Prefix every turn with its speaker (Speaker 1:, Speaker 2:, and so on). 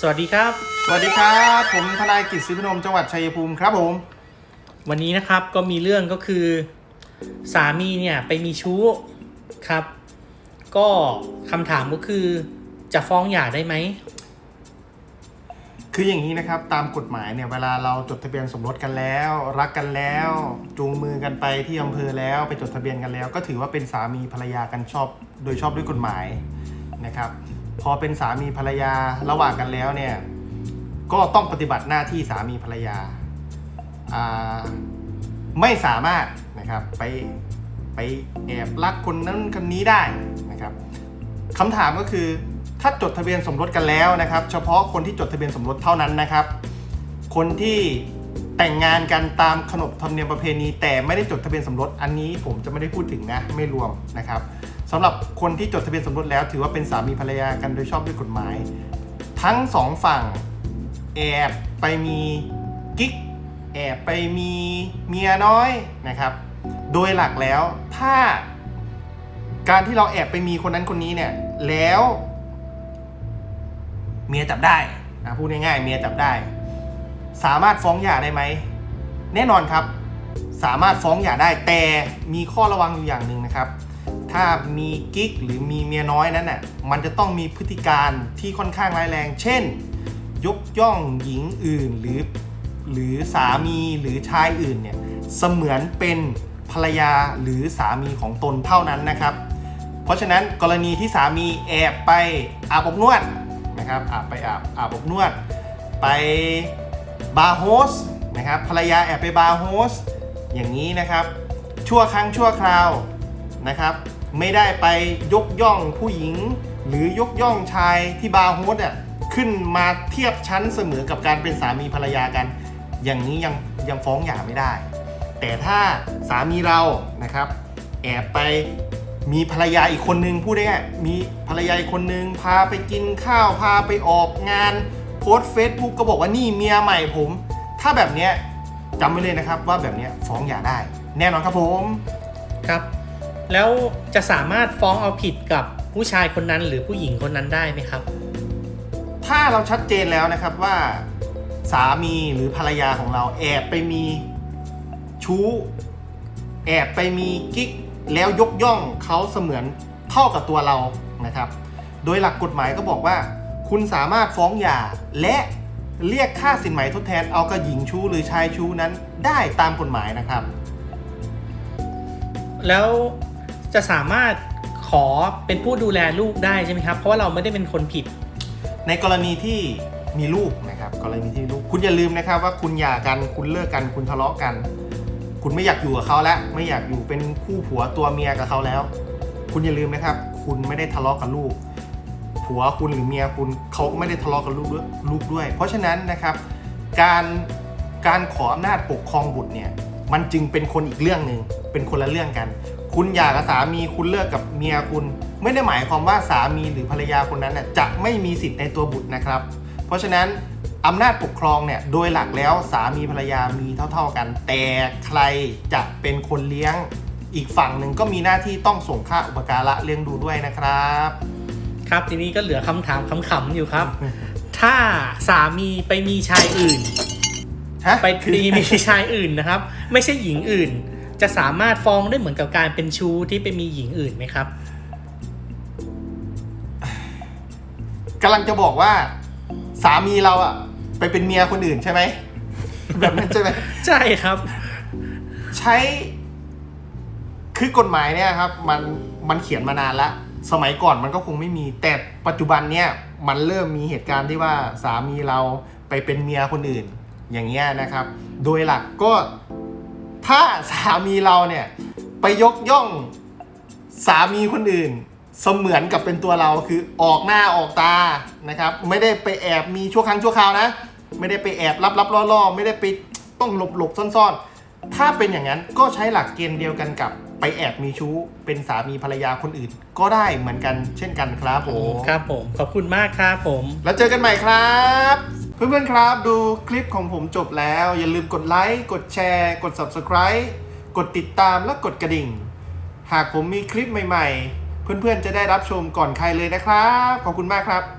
Speaker 1: สวัสดีครับ
Speaker 2: สวัสดีครับ ผมทนายกิตศรีพนมจังหวัดชัยภูมิครับผม
Speaker 1: วันนี้นะครับก็มีเรื่องก็คือสามีเนี่ยไปมีชู้ครับ ก็คำถามก็คือจะฟ้องหย่าได้ไหม
Speaker 2: คืออย่างนี้นะครับตามกฎหมายเนี่ยเวลาเราจดทะเบียนสมรสกันแล้ว รักกันแล้ว จูงมือกันไปที่อำเภอแล้วไปจดทะเบียนกันแล้ว ก็ถือว่าเป็นสามีภรรยากันชอบ โดยชอบด้วยกฎหมายนะครับ พอเป็นสามีภรรยาระหว่างกันแล้วเนี่ย ก็ต้องปฏิบัติหน้าที่สามีภรรยา ไม่สามารถนะครับไปไปแอบรักคนนั้นคนนี้ได้นะครับคำถามก็คือถ้าจดทะเบียนสมรสกันแล้วนะครับ เฉพาะคนที่จดทะเบียนสมรสเท่านั้นนะครับ คนที่แต่งงานกันตามขนบธรรมเนียมประเพณี แต่ไม่ได้จดทะเบียนสมรสอันนี้ผมจะไม่ได้พูดถึงนะไม่รวมนะครับ สำหรับคนที่จดทะเบียนสมรสแล้ว ถือว่าเป็นสามีภรรยากันโดยชอบด้วยกฎหมาย ทั้งสองฝั่งแอบไปมีกิ๊กแอบไปมีเมียน้อยนะครับ โดยหลักแล้วถ้า การที่เราแอบไปมีคนนั้นคนนี้เนี่ยแล้ว เมียจับได้นะพูดง่ายๆเมียจับได้ สามารถฟ้องหย่าได้ไหมแน่นอนครับ สามารถฟ้องหย่าได้แต่มีข้อระวังอยู่อย่างหนึ่งนะครับ ถ้ามีกิ๊กหรือมีเมียน้อยนั้นน่ะมันจะต้องมีพฤติการที่ค่อนข้างร้ายแรง เช่น ยกย่องหญิงอื่นหรือหรือสามีหรือชายอื่นเนี่ยเสมือนเป็นภรรยาหรือสามีของตนเท่านั้นนะครับ เพราะฉะนั้นกรณีที่สามีแอบไปอาบอบนวดนะครับอาบไปอาบอาบอบนวด ไปบาร์โฮสนะครับภรรยาแอบไปบาร์โฮสอย่างนี้นะครับ ชั่วครั้งชั่วคราวนะครับ ไม่ได้ไปยกย่องผู้หญิง หรือยกย่องชายที่บาร์โฮสอะขึ้นมาเทียบชั้นเสมอกับการเป็นสามีภรรยากัน อย่างนี้ยังยังฟ้องหย่าไม่ได้ แต่ถ้าสามีเรานะครับแอบไปมีภรรยาอีกคนนึงพูดได้มีภรรยาอีกคนนึงพาไปกินข้าวพาไปออกงานโพสเฟซบุ๊กก็บอกว่านี่เมียใหม่ผม ถ้าแบบเนี้ยจำไว้เลยนะครับว่าแบบเนี้ยฟ้องหย่าได้ แน่นอนครับผม
Speaker 1: ครับ แล้วจะสามารถฟ้องเอาผิดกับผู้ชายคนนั้นหรือผู้หญิงคนนั้นได้ไหมครับ
Speaker 2: ถ้าเราชัดเจนแล้วนะครับว่าสามีหรือภรรยาของเราแอบไปมีชู้ แอบไปมีกิ๊กแล้วยกย่องเขาเสมือนเท่ากับตัวเรานะครับ โดยหลักกฎหมายก็บอกว่า คุณสามารถฟ้องหย่าและเรียกค่าสินไหมทดแทนเอากับหญิงชู้หรือชายชู้นั้นได้ตามกฎหมายนะครับ
Speaker 1: แล้ว จะสามารถขอเป็นผู้ดูแลลูกได้ใช่ไหมครับ เพราะว่าเราไม่ได้เป็นคนผิด
Speaker 2: ในกรณีที่มีลูกนะครับ กรณีที่มีลูกคุณอย่าลืมนะครับว่าคุณหย่ากันคุณเลิกกันคุณทะเลาะกัน คุณไม่อยากอยู่กับเขาแล้วไม่อยากอยู่เป็นคู่ผัวตัวเมียกับเขาแล้ว คุณอย่าลืมนะครับ คุณไม่ได้ทะเลาะกับลูก ผัวคุณหรือเมียคุณเขาก็ไม่ได้ทะเลาะกับลูกด้วยลูกด้วย เพราะฉะนั้นนะครับ การการขออำนาจปกครองบุตรเนี่ยมันจึงเป็นคนอีกเรื่องหนึ่งเป็นคนละเรื่องกัน คุณหย่ากับสามีคุณเลิกกับเมียคุณ ไม่ได้หมายความว่าสามีหรือภรรยาคนนั้นน่ะจะไม่มีสิทธิ์ในตัวบุตรนะครับ เพราะฉะนั้นอำนาจปกครองเนี่ยโดยหลักแล้วสามีภรรยามีเท่า ๆกัน แต่ใครจะเป็นคนเลี้ยงอีกฝั่งหนึ่งก็มีหน้าที่ต้องส่งค่าอุปการะเลี้ยงดูด้วยนะครับ
Speaker 1: ครับทีนี้ก็เหลือคำถามขำๆอยู่ครับ ถ้าสามีไปมีชายอื่น
Speaker 2: ฮะ
Speaker 1: ไป
Speaker 2: คือ
Speaker 1: มีมีชายอื่นนะครับ ไม่ใช่หญิงอื่น จะสามารถฟ้องได้เหมือนกับการเป็นชู้ที่ไปมีหญิงอื่นไหมครับ
Speaker 2: กำลังจะบอกว่า สามีเราอะไปเป็นเมียคนอื่นใช่ไหมแบบนั้นใช่ไหม
Speaker 1: ใช่ครับ
Speaker 2: ใช้คือกฎหมายเนี่ยครับ มันมันเขียนมานานละสมัยก่อนมันก็คงไม่มี แต่ปัจจุบันเนี่ยมันเริ่มมีเหตุการณ์ที่ว่าสามีเราไปเป็นเมียคนอื่น อย่างเงี้ยนะครับ โดยหลักก็ ถ้าสามีเราเนี่ย ไปยกย่องสามีคนอื่น เสมือนกับเป็นตัวเราคือออกหน้าออกตานะครับ ไม่ได้ไปแอบมีชั่วครั้งชั่วคราวนะ ไม่ได้ไปแอบลับลับล่อล่อๆไม่ได้ไปต้องหลบหลบซ่อนซ่อนๆ ถ้าเป็นอย่างนั้นก็ใช้หลักเกณฑ์เดียวกันกับไปแอบมีชู้เป็นสามีภรรยาคนอื่น ก็ได้เหมือนกันเช่นกันครับผม
Speaker 1: ครับผมขอบคุณมากครับผม
Speaker 2: แล้วเจอกันใหม่ครับ เพื่อนๆครับดูคลิปของผมจบแล้ว อย่าลืมกดไลค์ กดแชร์ กด Subscribe กดติดตามและกดกระดิ่ง หากผมมีคลิปใหม่ๆ เพื่อนๆจะได้รับชมก่อนใครเลยนะครับ ขอบคุณมากครับ